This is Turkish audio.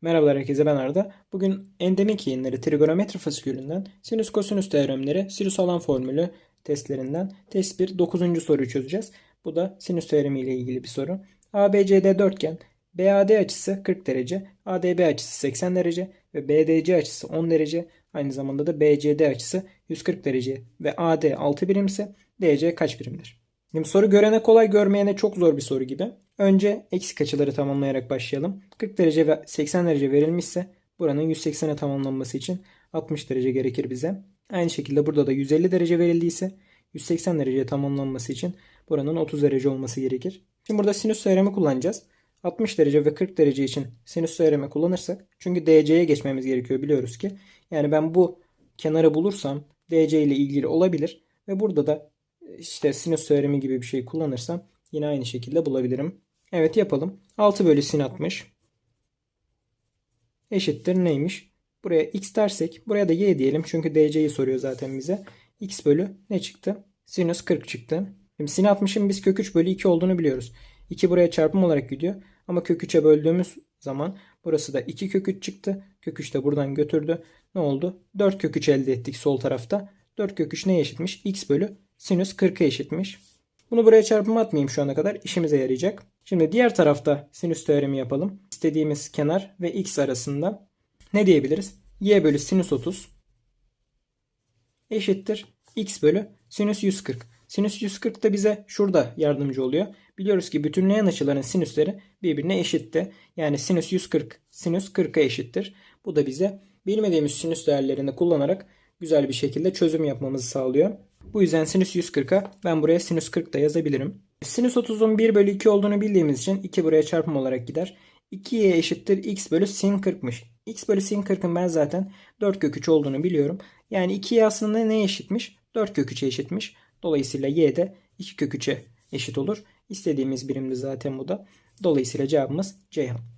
Merhabalar herkese ben Arda. Bugün endemik yayınları trigonometri fasikülünden sinüs kosinüs teoremleri, sinüs alan formülü testlerinden test 1 9. soruyu çözeceğiz. Bu da sinüs teoremi ile ilgili bir soru. ABCD dörtgen BAD açısı 40 derece, ADB açısı 80 derece ve BDC açısı 10 derece. Aynı zamanda da BCD açısı 140 derece ve AD 6 birimse DC kaç birimdir? Şimdi soru görene kolay görmeyene çok zor bir soru gibi. Önce eksik açıları tamamlayarak başlayalım. 40 derece ve 80 derece verilmişse buranın 180'e tamamlanması için 60 derece gerekir bize. Aynı şekilde burada da 150 derece verildiyse 180 dereceye tamamlanması için buranın 30 derece olması gerekir. Şimdi burada sinüs teoremi kullanacağız. 60 derece ve 40 derece için sinüs teoremi kullanırsak çünkü DC'ye geçmemiz gerekiyor biliyoruz ki. Yani ben bu kenarı bulursam DC ile ilgili olabilir ve burada da işte sinüs teoremi gibi bir şey kullanırsam yine aynı şekilde bulabilirim. Evet yapalım. 6 bölü sin 60 eşittir neymiş? Buraya x dersek buraya da y diyelim çünkü DC'yi soruyor zaten bize. x bölü ne çıktı? Sinüs 40 çıktı. Şimdi sin 60'ın biz kök 3 bölü 2 olduğunu biliyoruz. 2 buraya çarpım olarak gidiyor. Ama kök 3'e böldüğümüz zaman burası da 2 kök 3 çıktı. Kök 3 de buradan götürdü. Ne oldu? 4 kök 3 elde ettik sol tarafta. 4 kök 3 neye eşitmiş? x bölü sinüs 40'a eşitmiş. Bunu buraya çarpım atmayayım şu ana kadar. işimize yarayacak. Şimdi diğer tarafta sinüs teoremi yapalım. İstediğimiz kenar ve x arasında ne diyebiliriz? y bölü sinüs 30 eşittir x bölü sinüs 140. Sinüs 140 da bize şurada yardımcı oluyor. Biliyoruz ki bütünleyen açıların sinüsleri birbirine eşitti. Yani sinüs 140 sinüs 40'a eşittir. Bu da bize bilmediğimiz sinüs değerlerini kullanarak güzel bir şekilde çözüm yapmamızı sağlıyor. Bu yüzden sinüs 140'a ben buraya sinüs 40 da yazabilirim. Sinüs 30'un 1 bölü 2 olduğunu bildiğimiz için 2 buraya çarpım olarak gider. 2'ye eşittir x bölü sin 40'mış. x bölü sin 40'ın ben zaten 4 kök 3 olduğunu biliyorum. Yani 2'ye aslında ne eşitmiş? 4 kök 3'e eşitmiş. Dolayısıyla y de 2 kök 3'e eşit olur. İstediğimiz birimdi zaten bu da. Dolayısıyla cevabımız Ceyhan.